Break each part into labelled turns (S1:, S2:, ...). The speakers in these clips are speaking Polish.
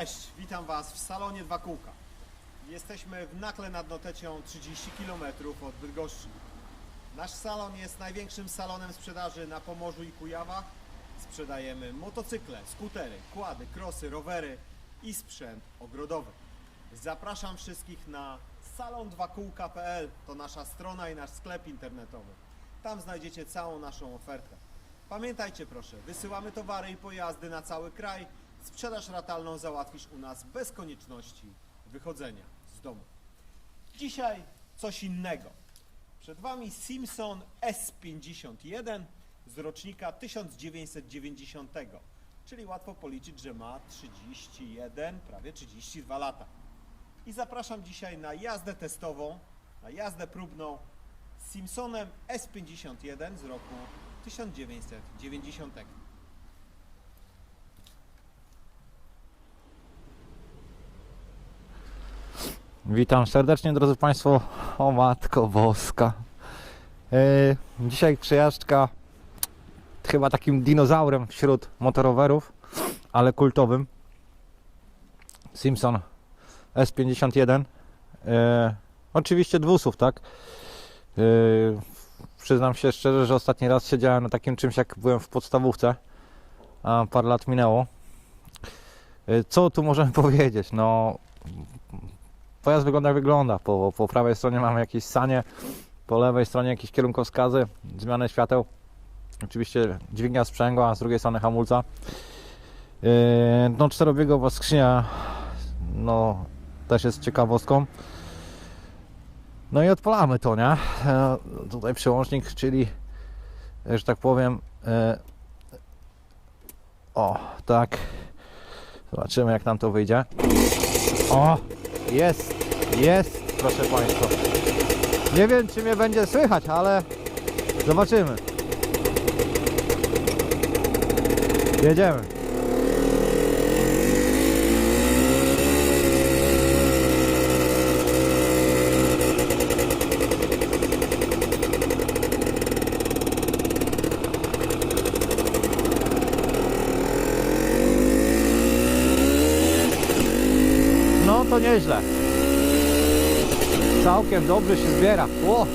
S1: Cześć, witam Was w salonie Dwa Kółka. Jesteśmy w Nakle nad Notecią 30 km od Bydgoszczy. Nasz salon jest największym salonem sprzedaży na Pomorzu i Kujawach. Sprzedajemy motocykle, skutery, kłady, krosy, rowery i sprzęt ogrodowy. Zapraszam wszystkich na salon2kółka.pl to nasza strona i nasz sklep internetowy. Tam znajdziecie całą naszą ofertę. Pamiętajcie proszę, wysyłamy towary i pojazdy na cały kraj. Sprzedaż ratalną załatwisz u nas bez konieczności wychodzenia z domu. Dzisiaj coś innego. Przed Wami Simpson S51 z rocznika 1990, czyli łatwo policzyć, że ma 31, prawie 32 lata. I zapraszam dzisiaj na jazdę testową, na jazdę próbną z Simpsonem S51 z roku 1990.
S2: Witam serdecznie drodzy Państwo. O Matko Boska. Yy, dzisiaj przejażdżka chyba takim dinozaurem wśród motorowerów, ale kultowym. Simpson S51. Yy, oczywiście dwusów, tak? Yy, przyznam się szczerze, że ostatni raz siedziałem na takim czymś jak byłem w podstawówce, a parę lat minęło. Co tu możemy powiedzieć? No, pojazd wygląda jak wygląda. Po, po prawej stronie mamy jakieś sanie, po lewej stronie jakieś kierunkowskazy, zmianę świateł. Oczywiście dźwignia sprzęgła, a z drugiej strony hamulca. Yy, No czterobiegowa skrzynia no też jest ciekawostką. No i odpalamy to, nie? E, Tutaj przełącznik, czyli że tak powiem e, o, tak zobaczymy jak nam to wyjdzie o, jest, jest, proszę Państwa. Nie wiem, czy mnie będzie słychać, ale zobaczymy. Jedziemy. No to nieźle. Całkiem dobrze się zbiera. O!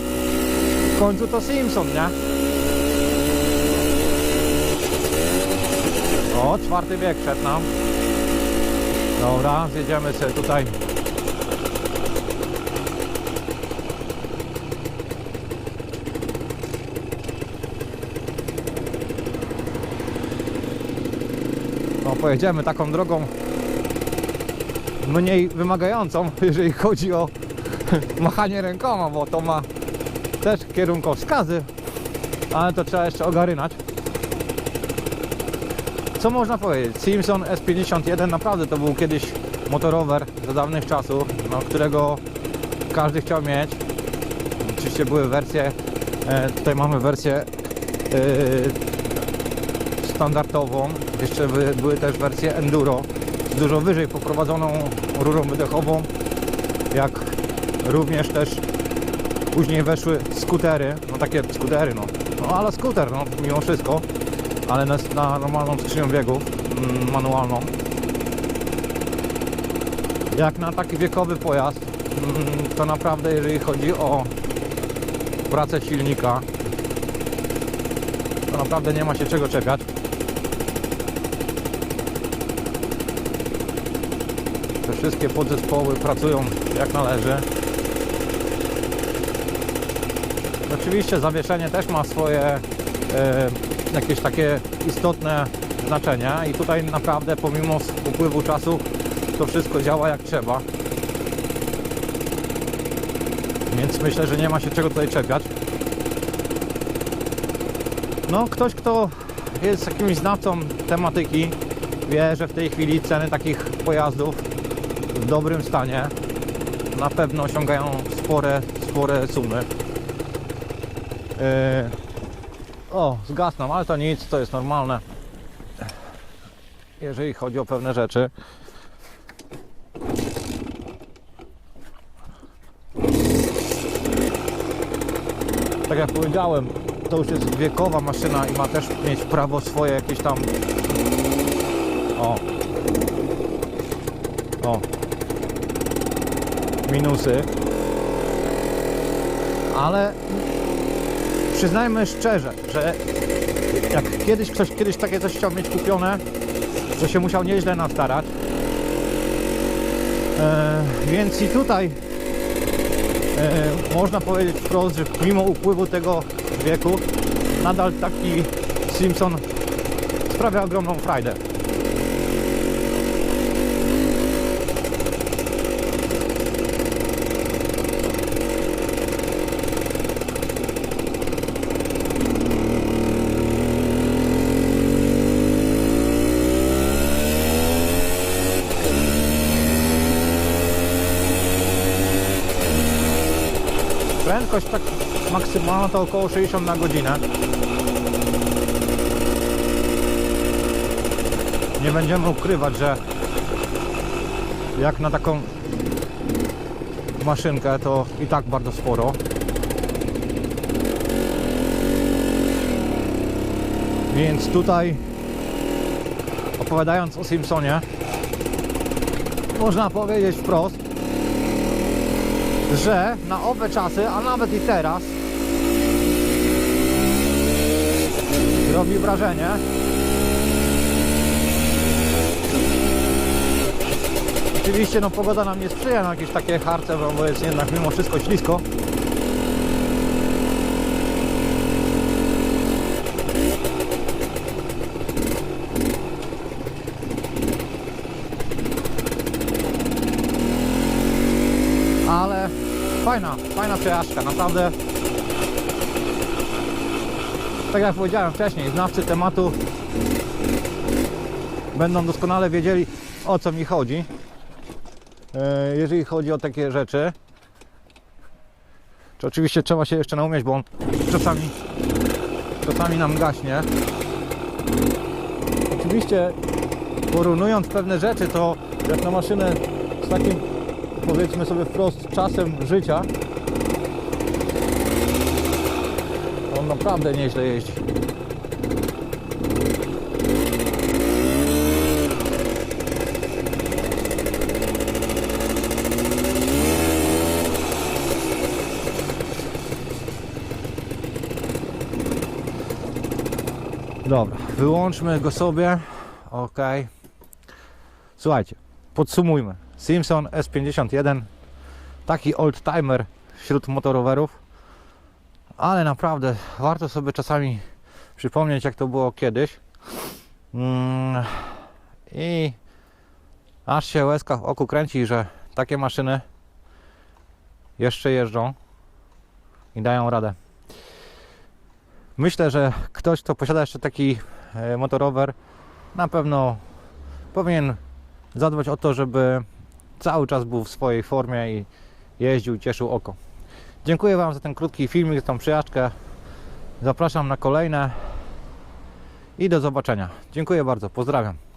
S2: W końcu to Simpson, nie? O, czwarty bieg przed nam. Dobra, zjedziemy sobie tutaj. No, pojedziemy taką drogą mniej wymagającą, jeżeli chodzi o machanie rękoma, bo to ma też kierunkowskazy, ale to trzeba jeszcze ogarynać. Co można powiedzieć? Simpson S51 naprawdę to był kiedyś motorower za dawnych czasów, no, którego każdy chciał mieć. Oczywiście były wersje, e, tutaj mamy wersję e, standardową, jeszcze by, były też wersje enduro dużo wyżej poprowadzoną rurą wydechową, jak również też później weszły skutery, no takie skutery, no, no ale skuter, no mimo wszystko, ale na, na normalną skrzynią biegów mm, manualną. Jak na taki wiekowy pojazd, mm, to naprawdę jeżeli chodzi o pracę silnika, to naprawdę nie ma się czego czepiać. Te wszystkie podzespoły pracują jak należy. Oczywiście zawieszenie też ma swoje e, jakieś takie istotne znaczenia i tutaj naprawdę pomimo upływu czasu to wszystko działa jak trzeba. Więc myślę, że nie ma się czego tutaj czepiać. No, ktoś, kto jest jakimś znawcą tematyki, wie, że w tej chwili ceny takich pojazdów w dobrym stanie na pewno osiągają spore, spore sumy. Yy, o, zgasną, ale to nic, to jest normalne. Jeżeli chodzi o pewne rzeczy. Tak jak powiedziałem, to już jest wiekowa maszyna i ma też mieć prawo swoje jakieś tam. O. o minusy. Ale przyznajmy szczerze, że jak kiedyś ktoś kiedyś takie coś chciał mieć kupione, to się musiał nieźle nastarać. E, więc i tutaj e, można powiedzieć wprost, że mimo upływu tego wieku nadal taki Simpson sprawia ogromną frajdę. Prędkość tak maksymalna to około 60 na godzinę. Nie będziemy ukrywać, że jak na taką maszynkę to i tak bardzo sporo. Więc tutaj opowiadając o Simpsonie można powiedzieć wprost, że na owe czasy, a nawet i teraz robi wrażenie. Oczywiście no pogoda nam nie sprzyja na jakieś takie harce, bo- jest jednak mimo wszystko ślisko ale fajna, fajna przejażdżka, naprawdę. Tak jak powiedziałem wcześniej, znawcy tematu będą doskonale wiedzieli o co mi chodzi, e, jeżeli chodzi o takie rzeczy. To oczywiście trzeba się jeszcze naumieć, bo on czasami, czasami nam gaśnie. Oczywiście porównując pewne rzeczy, to jak na maszynę z takim powiedzmy sobie wprost czasem życia. On naprawdę nieźle jeździ. Dobra wyłączmy go sobie. Ok słuchajcie podsumujmy Simpson S51. Taki oldtimer wśród motorowerów. Ale naprawdę warto sobie czasami przypomnieć jak to było kiedyś. Mm, i aż się łezka w oku kręci, że takie maszyny jeszcze jeżdżą i dają radę. Myślę, że ktoś kto posiada jeszcze taki e, motorower na pewno powinien zadbać o to, żeby cały czas był w swojej formie i jeździł cieszył oko. Dziękuję Wam za ten krótki filmik, za tą przyjażdżkę. Zapraszam na kolejne i do zobaczenia. Dziękuję bardzo, pozdrawiam.